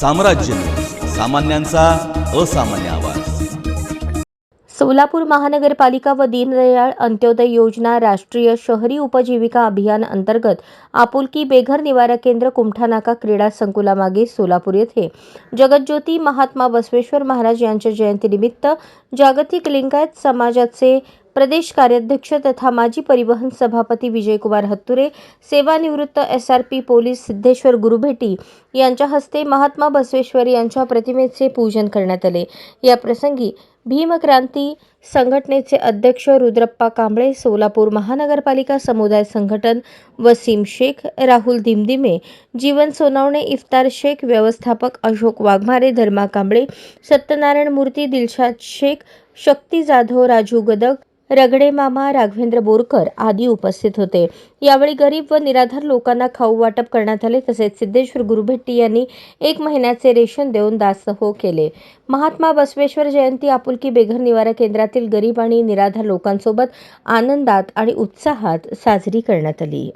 साम्राज्य. सामान्यांचा असामान्य आवाज. सोलापूर महानगरपालिका व दीनदयाळ अंत्योदय योजना राष्ट्रीय शहरी उपजीविका अभियान अंतर्गत आपुलकी बेघर निवारा केंद्र कुमठानाका क्रीडा संकुलामागे सोलापूर येथे. जगज्योती महात्मा बसवेश्वर महाराज यांच्या जयंतीनिमित्त जागतिक लिंगायत समाजाचे प्रदेश कार्याध्यक्ष तथा माजी परिवहन सभापती विजयकुमार हत्तुरे सेवानिवृत्त S R P police Siddheshwar Gurubheti यांच्या हस्ते महात्मा बसवेश्वर यांच्या प्रतिमेचे पूजन करण्यात आले. या प्रसंगी भीमक्रांती संघटनेचे अध्यक्ष रुद्रप्पा कांबळे सोलापूर महानगरपालिका समुदाय संघटन वसीम शेख राहुल दिमदिमे जीवन सोनावणे इफ्तार शेख व्यवस्थापक अशोक वाघमारे धर्मा कांबळे सत्यनारायण मूर्ती दिलशाद शेख शक्ती जाधव राजू गदक रगडे मामा राघवेंद्र बोरकर आदी उपस्थित होते. यावेळी गरीब व निराधार लोकांना खाऊ वाटप करण्यात आले तसेच सिद्धेश्वर गुरुभेट्टी यांनी एक महिन्याचे रेशन देऊन दासहो केले. महात्मा बसवेश्वर जयंती आपुलकी बेघर निवारा केंद्रातील गरीब आणि निराधार लोकांसोबत आनंदात आणि उत्साहात साजरी करण्यात आली.